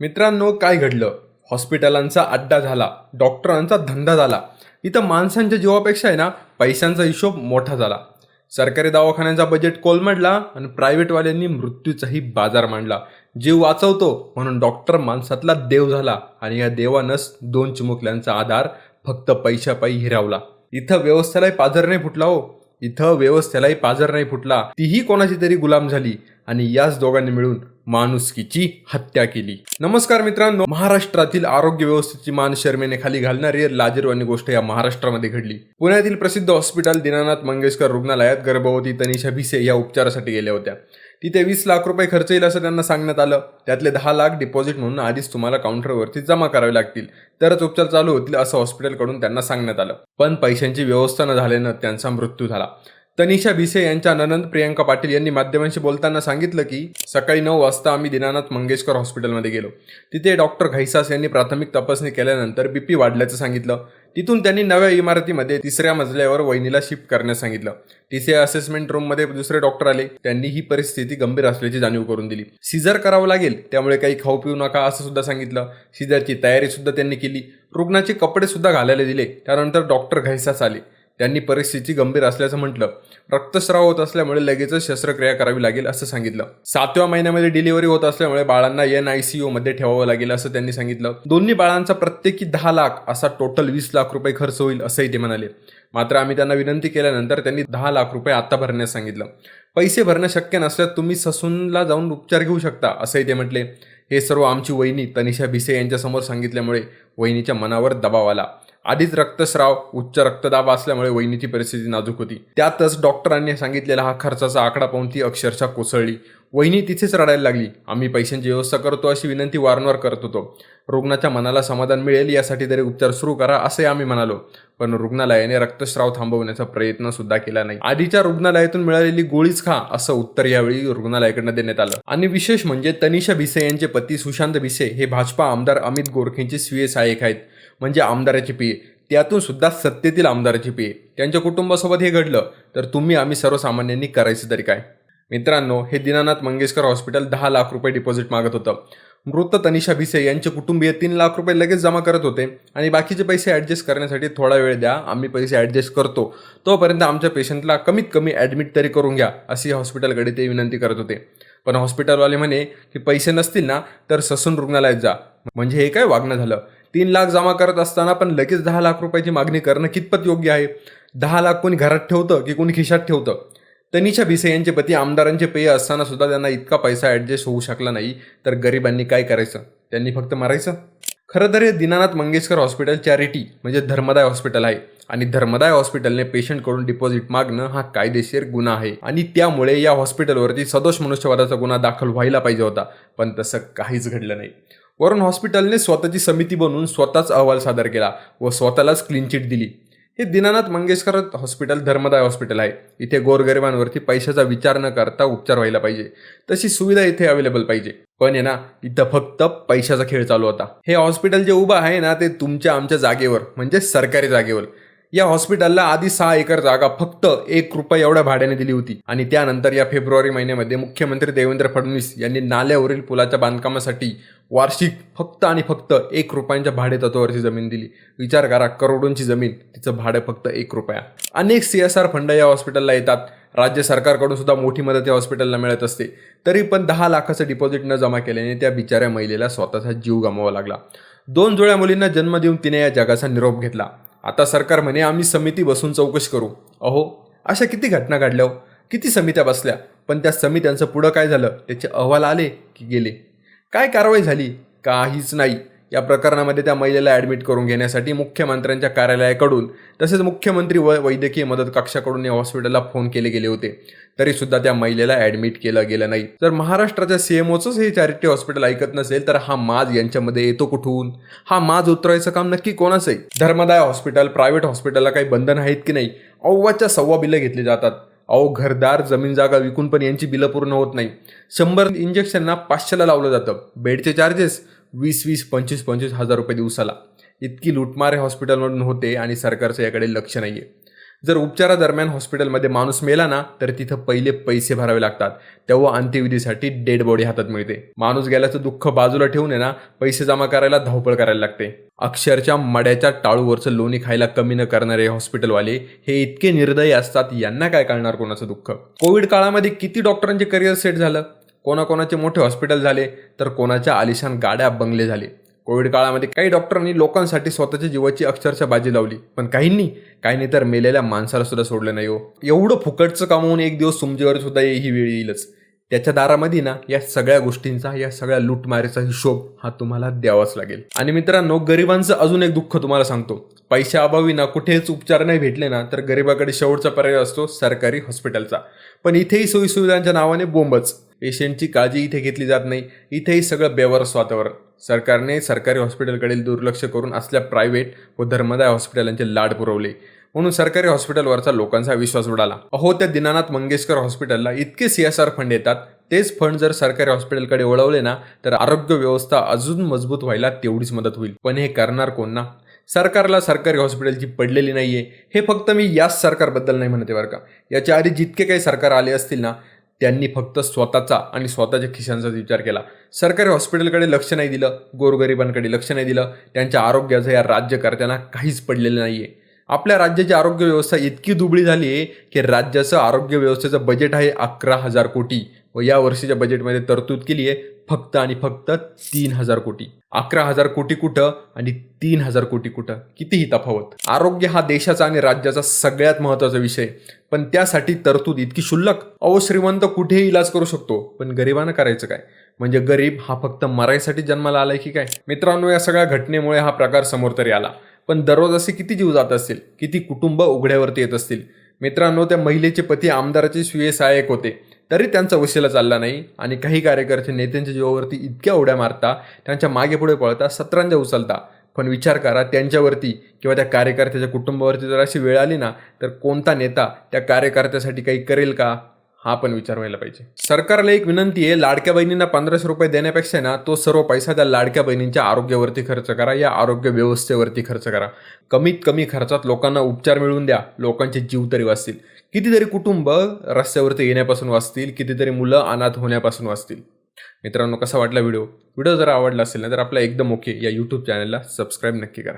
मित्रांनो काय घडलं? हॉस्पिटलांचा अड्डा झाला डॉक्टरांचा धंदा झाला. इथं माणसांच्या जीवापेक्षा आहे ना पैशांचा हिशोब मोठा झाला. सरकारी दवाखान्यांचा बजेट कोलमडला आणि प्रायव्हेटवाल्यांनी मृत्यूचाही बाजार मांडला. जीव वाचवतो म्हणून डॉक्टर माणसातला देव झाला आणि या देवानंच दोन चिमुकल्यांचा आधार फक्त पैशापायी हिरावला. इथं व्यवस्थेलाही पाझर नाही फुटला हो. इथं व्यवस्थेलाही पाजर नाही फुटला. तीही कोणाची तरी गुलाम झाली आणि याच दोघांनी मिळून माणुसकीची हत्या केली. नमस्कार मित्रांनो महाराष्ट्रातील आरोग्य व्यवस्थेची मान शर्मेने खाली घालणारी लाजीरवाणी गोष्ट या महाराष्ट्रामध्ये घडली. पुण्यातील प्रसिद्ध हॉस्पिटल दीनानाथ मंगेशकर रुग्णालयात गर्भवती तनिषा भिसे या उपचारासाठी गेल्या होत्या. तिथे वीस लाख रुपये खर्च येईल असं त्यांना सांगण्यात आलं. त्यातले दहा लाख डिपॉझिट म्हणून आधीच तुम्हाला काउंटरवरती जमा करावे लागतील. तरच उपचार चालू होतील असं हॉस्पिटलकडून त्यांना सांगण्यात आलं. पण पैशांची व्यवस्था न झाल्यानं त्यांचा मृत्यू झाला. तनिषा भिसे यांच्या ननंद प्रियंका पाटील यांनी माध्यमांशी बोलताना सांगितलं की सकाळी नऊ वाजता आम्ही दीनानाथ मंगेशकर हॉस्पिटलमध्ये गेलो. तिथे डॉक्टर घैसास यांनी प्राथमिक तपासणी केल्यानंतर बीपी वाढल्याचं सांगितलं. तिथून त्यांनी नव्या इमारतीमध्ये तिसऱ्या मजल्यावर वहिनीला शिफ्ट करण्यास सांगितलं. तिथे असेसमेंट रूममध्ये दुसरे डॉक्टर आले. त्यांनी ही परिस्थिती गंभीर असल्याची जाणीव करून दिली. सीझर करावं लागेल त्यामुळे काही खाऊ पिऊ नका असं सुद्धा सांगितलं. सीझरची तयारी सुद्धा त्यांनी केली. रुग्णाचे कपडे सुद्धा घालायला दिले. त्यानंतर डॉक्टर घैसास आले. त्यांनी परिस्थिती गंभीर असल्याचं म्हटलं. रक्तस्राव होत असल्यामुळे लगेचच शस्त्रक्रिया करावी लागेल असं सांगितलं. सातव्या महिन्यामध्ये डिलिव्हरी होत असल्यामुळे बाळांना एन आय सी मध्ये ठेवावं लागेल असं त्यांनी सांगितलं. दोन्ही बाळांचा प्रत्येकी दहा लाख असा टोटल वीस लाख रुपये खर्च होईल असंही ते म्हणाले. मात्र आम्ही त्यांना विनंती केल्यानंतर त्यांनी दहा लाख रुपये आता भरण्यास सांगितलं. पैसे भरणं शक्य नसल्यास तुम्ही ससूनला जाऊन उपचार घेऊ शकता असंही ते म्हटले. हे सर्व आमची वहिनी तनिषा भिसे यांच्यासमोर सांगितल्यामुळे वहिनीच्या मनावर दबाव आला. आधीच रक्तस्राव उच्च रक्तदाब असल्यामुळे वहिनीची परिस्थिती नाजूक होती. त्यातच डॉक्टरांनी सांगितलेला हा खर्चाचा आकडा पाहून ती अक्षरशः कोसळली. वहिनी तिथेच रडायला लागली. आम्ही पैशांची व्यवस्था करतो अशी विनंती वारंवार करत होतो. रुग्णाच्या मनाला समाधान मिळेल यासाठी तरी उपचार सुरू करा असे आम्ही म्हणालो. पण रुग्णालयाने रक्तस्राव थांबवण्याचा प्रयत्न सुद्धा केला नाही. आधीच्या रुग्णालयातून मिळालेली गोळीच खा असं उत्तर यावेळी रुग्णालयाकडनं देण्यात आलं. आणि विशेष म्हणजे तनिषा भिसे यांचे पती सुशांत भिसे हे भाजपा आमदार अमित गोरखेंचे स्वीय सहाय्यक आहेत. म्हणजे आमदाराची पी. त्यातून सुद्धा सत्तेतील आमदाराची पी. त्यांच्या कुटुंबासोबत हे घडलं तर तुम्ही आम्ही सर्वसामान्यांनी करायचं तरी काय? मित्रांनो हे दीनानाथ मंगेशकर हॉस्पिटल दहा लाख रुपये डिपॉझिट मागत होतं. मृत तनिषा भिसे यांचे कुटुंबीय तीन लाख रुपये लगेच जमा करत होते. आणि बाकीचे पैसे ॲडजस्ट करण्यासाठी थोडा वेळ द्या आम्ही पैसे ॲडजस्ट करतो. तोपर्यंत आमच्या पेशंटला कमीत कमी ॲडमिट तरी करून घ्या अशी हॉस्पिटलकडे ते विनंती करत होते. पण हॉस्पिटलवाले म्हणे की पैसे नसतील ना तर ससून रुग्णालयात जा. म्हणजे हे काय वागणं झालं? तीन लाख जमा करत असताना पण लगेच दहा लाख रुपयाची मागणी करणं कितपत योग्य आहे? दहा लाख कोणी घरात ठेवतं की कोणी खिशात ठेवतं? तनिषा भिसे यांचे पती आमदारांचे पेय असताना सुद्धा त्यांना इतका पैसा ॲडजस्ट होऊ शकला नाही. तर गरिबांनी काय करायचं? त्यांनी फक्त मारायचं? खरं तर हे दीनानाथ मंगेशकर हॉस्पिटल चॅरिटी म्हणजे धर्मदाय हॉस्पिटल आहे. आणि धर्मदाय हॉस्पिटलने पेशंटकडून डिपॉझिट मागणं हा कायदेशीर गुन्हा आहे. आणि त्यामुळे या हॉस्पिटलवरती सदोष मनुष्यवादाचा गुन्हा दाखल व्हायला पाहिजे होता. पण तसं काहीच घडलं नाही. वरुण हॉस्पिटलने स्वतःची समिती बनवून स्वतःच अहवाल सादर केला व स्वतःलाच क्लीन चिट दिली. हे दीनानाथ मंगेशकर हॉस्पिटल धर्मदाय हॉस्पिटल आहे. इथे गोरगरिबांवरती पैशाचा विचार न करता उपचार व्हायला पाहिजे. तशी सुविधा इथे अवेलेबल पाहिजे. पण आहे ना इथं फक्त पैशाचा खेळ चालू होता. हे हॉस्पिटल जे उभं आहे ना ते तुमच्या आमच्या जागेवर म्हणजे सरकारी जागेवर. या हॉस्पिटलला आधी सहा एकर जागा फक्त एक रुपये एवढ्या भाड्याने दिली होती. आणि त्यानंतर या फेब्रुवारी महिन्यामध्ये मुख्यमंत्री देवेंद्र फडणवीस यांनी नाल्यावरील पुलाच्या बांधकामासाठी वार्षिक फक्त आणि फक्त एक रुपयांच्या भाडे तत्वावरची जमीन दिली. विचार करा करोडोंची जमीन तिचं भाडं फक्त एक रुपया. अनेक सी एस आर फंड या हॉस्पिटलला येतात. राज्य सरकारकडून सुद्धा मोठी मदत या हॉस्पिटलला मिळत असते. तरी पण दहा लाखाचं डिपॉझिट न जमा केल्याने त्या बिचाऱ्या महिलेला स्वतःचा जीव गमावा लागला. दोन जुळ्या मुलींना जन्म देऊन तिने या जगाचा निरोप घेतला. आता सरकार म्हणे आम्ही समिती बसून चौकशी करू. अहो अशा किती घटना घडल्या हो? किती समित्या बसल्या? पण त्या समित्यांचं पुढं काय झालं? त्याचे अहवाल आले की गेले? काय कारवाई झाली? काहीच नाही. या प्रकरणामध्ये त्या महिलेला ॲडमिट करून घेण्यासाठी मुख्यमंत्र्यांच्या कार्यालयाकडून तसेच मुख्यमंत्री व वैद्यकीय मदत कक्षाकडून या हॉस्पिटलला फोन केले गेले होते. तरी सुद्धा त्या महिलेला ॲडमिट केलं गेलं नाही. जर महाराष्ट्राच्या सीएमओचंच हे चॅरिटी हॉस्पिटल ऐकत नसेल तर हा माज यांच्यामध्ये येतो कुठून? हा माज उतरायचं काम नक्की कोणाचं आहे धर्मदाय हॉस्पिटल प्रायव्हेट हॉस्पिटलला काही बंधन आहेत की नाही? अव्वाच्या सव्वा बिलं घेतली जातात. अहो घरदार जमीन जागा विकून पण यांची बिलं पूर्ण होत नाही. शंभर इंजेक्शनना पाचशेला लावलं जातं. बेडचे चार्जेस वीस वीस पंचवीस पंचवीस हजार रुपये दिवसाला. इतकी लूटमार हॉस्पिटलमधून होते आणि सरकारचं याकडे लक्ष नाही आहे जर उपचारादरम्यान हॉस्पिटलमध्ये माणूस मेला ना तर तिथं पहिले पैसे भरावे लागतात. तेव्हा अंत्यविधीसाठी डेड बॉडी हातात मिळते. माणूस गेल्याचं दुःख बाजूला ठेवून आहे ना पैसे जमा करायला धावपळ करायला लागते. अक्षरच्या मड्याच्या टाळूवरचं लोणी खायला कमी न करणारे हॉस्पिटलवाले हे इतके निर्दयी असतात यांना काय कळणार कोणाचं दुःख? कोविड काळामध्ये किती डॉक्टरांचे करिअर सेट झालं? कोणाकोणाचे मोठे हॉस्पिटल झाले तर कोणाच्या आलिशान गाड्या बंगले झाले. कोविड काळामध्ये काही डॉक्टरांनी लोकांसाठी स्वतःच्या जीवाची अक्षरशः बाजी लावली. पण काहींनी काहींनी तर मेलेल्या माणसाला सुद्धा सोडलं नाही हो. एवढं फुकटचं कामावून एक दिवस तुमच्यावर सुद्धा ही वेळ येईलच. त्याच्या दारामध्ये ना या सगळ्या गोष्टींचा या सगळ्या लूटमारीचा हिशोब हा तुम्हाला द्यावाच लागेल. आणि मित्रांनो गरिबांचं अजून एक दुःख तुम्हाला सांगतो. पैशाअभावी ना कुठेच उपचार नाही भेटले ना तर गरिबाकडे शेवटचा पर्याय असतो सरकारी हॉस्पिटलचा. पण इथेही सोयीसुविधांच्या नावाने बोंबच. पेशंटची काळजी इथे घेतली जात नाही. इथेही सगळं बेवारस वातावरण. सरकारने सरकारी हॉस्पिटलकडील दुर्लक्ष करून असल्या प्रायव्हेट व धर्मदाय हॉस्पिटलांचे लाड पुरवले. म्हणून सरकारी हॉस्पिटलवरचा लोकांचा विश्वास उडाला अहो त्या दिनानाथ मंगेशकर हॉस्पिटलला इतके सी एस आर फंड येतात. तेच फंड जर सरकारी हॉस्पिटलकडे वळवले ना तर आरोग्य व्यवस्था अजून मजबूत व्हायला तेवढीच मदत होईल. पण हे करणार कोण ना? सरकारला सरकारी हॉस्पिटलची पडलेली नाहीये. हे फक्त मी याच सरकारबद्दल नाही म्हणते बरं का. याच्या आधी जितके काही सरकार आले असतील ना त्यांनी फक्त स्वतःचा आणि स्वतःच्या खिशांचाच विचार केला. सरकारी हॉस्पिटलकडे लक्ष नाही दिलं गोरगरिबांकडे लक्ष नाही दिलं त्यांच्या आरोग्याचं या राज्यकर्त्यांना काहीच पडलेलं नाही आहे आपल्या राज्याची आरोग्य व्यवस्था इतकी दुबळी झाली आहे की राज्याचं आरोग्य व्यवस्थेचं बजेट आहे अकरा हजार कोटी. व या वर्षीच्या बजेटमध्ये तरतूद केली आहे. फक्त आणि फक्त तीन हजार कोटी. अकरा हजार कोटी कुठं आणि तीन हजार कोटी कुठं? कितीही तफावत. आरोग्य हा देशाचा आणि राज्याचा सगळ्यात महत्त्वाचा विषय पण त्यासाठी तरतूद इतकी शुल्लक अहो श्रीमंत कुठेही इलाज करू शकतो. पण गरिबानं करायचं काय? म्हणजे गरीब हा फक्त मरायसाठी जन्माला आलाय की काय? मित्रांनो या सगळ्या घटनेमुळे हा प्रकार समोर तरी आला. पण दररोज असे किती जीव जात असतील? किती कुटुंब उघड्यावरती येत असतील? मित्रांनो त्या महिलेचे पती आमदाराचे सुये सहाय्यक होते. तरी त्यांचा वशिला चालला नाही आणि काही कार्यकर्ते नेत्यांच्या जीवावरती इतक्या उड्या मारता त्यांच्या मागे पुढे पळता सत्रांच्या उचलता. पण विचार करा त्यांच्यावरती किंवा त्या कार्यकर्त्याच्या कुटुंबावरती जर अशी वेळ आली ना तर कोणता नेता त्या कार्यकर्त्यासाठी काही करेल का? हा पण विचार व्हायला पाहिजे. सरकारला एक विनंती आहे लाडक्या बहिणींना पंधराशे रुपये देण्यापेक्षा ना तो सर्व पैसा त्या लाडक्या बहिणींच्या आरोग्यावरती खर्च करा या आरोग्य व्यवस्थेवरती खर्च करा. कमीत कमी खर्चात लोकांना उपचार मिळवून द्या लोकांचे जीव तरी वाचतील. कितीतरी कुटुंब रस्त्यावरती येण्यापासून वाचतील कितीतरी मुलं अनाथ होण्यापासून वाचतील. मित्रांनो कसा वाटला व्हिडिओ? व्हिडिओ जर आवडला असेल ना तर आपला एकदम ओके या यूट्यूब चॅनलला सबस्क्राईब नक्की करा.